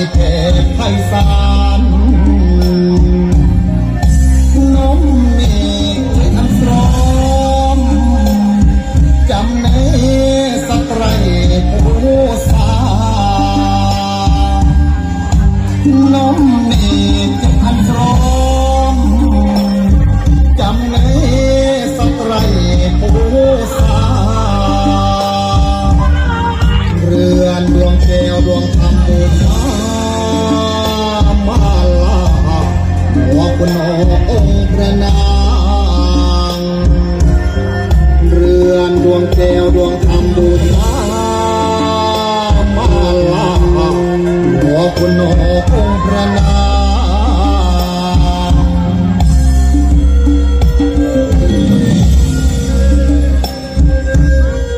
สาลน้องเมฆใจน้ำพร้อมจำเนสไตรผู้สาน้องเมฆ หัวคุณองค์พระนาง เรือนดวงแก้วดวงธรรมบูชามาลาหัวคุณองค์พระนาง